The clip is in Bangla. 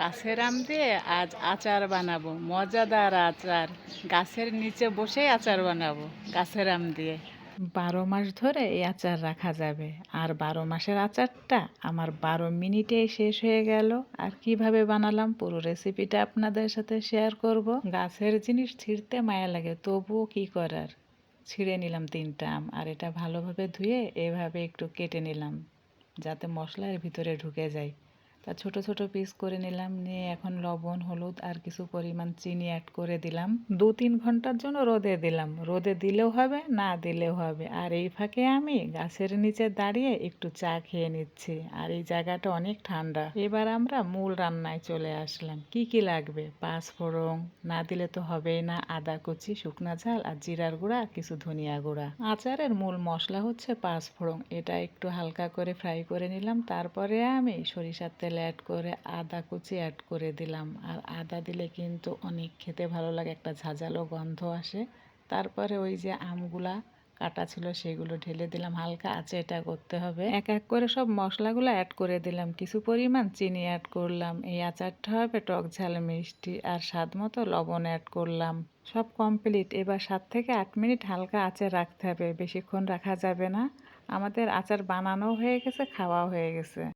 গাছের আম দিয়ে আজ আচার বানাবো, মজাদার আচার। গাছের নিচে বসেই আচার বানাবো, গাছের আম দিয়ে। বারো মাস ধরে এই আচার রাখা যাবে, আর বারো মাসের আচারটা আমার বারো মিনিটেই শেষ হয়ে গেল। আর কীভাবে বানালাম পুরো রেসিপিটা আপনাদের সাথে শেয়ার করব। গাছের জিনিস ছিঁড়তে মায়া লাগে, তবুও কি করার? ছিঁড়ে নিলাম তিনটা আম, আর এটা ভালোভাবে ধুয়ে এভাবে একটু কেটে নিলাম, যাতে মশলার ভিতরে ঢুকে যায়। তা ছোট ছোট পিস করে নিলাম, নিয়ে এখন লবণ, হলুদ আর কিছু পরিমাণ চিনি অ্যাড করে দিলাম। দু, তিন ঘণ্টার জন্য রোদে দিলাম। রোদে দিলেও হবে, না দিলেও হবে। আর এই ফাঁকে আমি গাছের নিচে দাঁড়িয়ে একটু চা খেয়ে নিচ্ছি। আর এই জায়গাটা অনেক ঠান্ডা। এবার আমরা মূল রান্নায় চলে আসলাম। কি কি লাগবে? পাঁচ ফোড়ন, না দিলে তো হবেই না। আদা কুচি, শুকনা ঝাল আর জিরার গুঁড়া, কিছু ধনিয়া গুঁড়া। আচারের মূল মশলা হচ্ছে পাঁচ ফোড়ন। এটা একটু হালকা করে ফ্রাই করে নিলাম। তারপরে আমি সরিষার তেল অ্যাড করে আদা কুচি অ্যাড করে দিলাম। আর আদা দিলে কিন্তু অনেক খেতে ভালো লাগে, একটা ঝাঁঝালো গন্ধ আসে। তারপরে ওই যে আমগুলা কাটা ছিল সেগুলো ঢেলে দিলাম হালকা আছে এটা করতে হবে। এক এক করে সব মশলাগুলো অ্যাড করে দিলাম। কিছু পরিমাণ চিনি অ্যাড করলাম, এই আচারটা হবে টক ঝাল মিষ্টি, আর স্বাদ মতো লবণ অ্যাড করলাম। সব কমপ্লিট এবার সাত থেকে আট মিনিট হালকা আঁচে রাখতে হবে, বেশিক্ষণ রাখা যাবে না। আমাদের আচার বানানো হয়ে গেছে খাওয়াও হয়ে গেছে।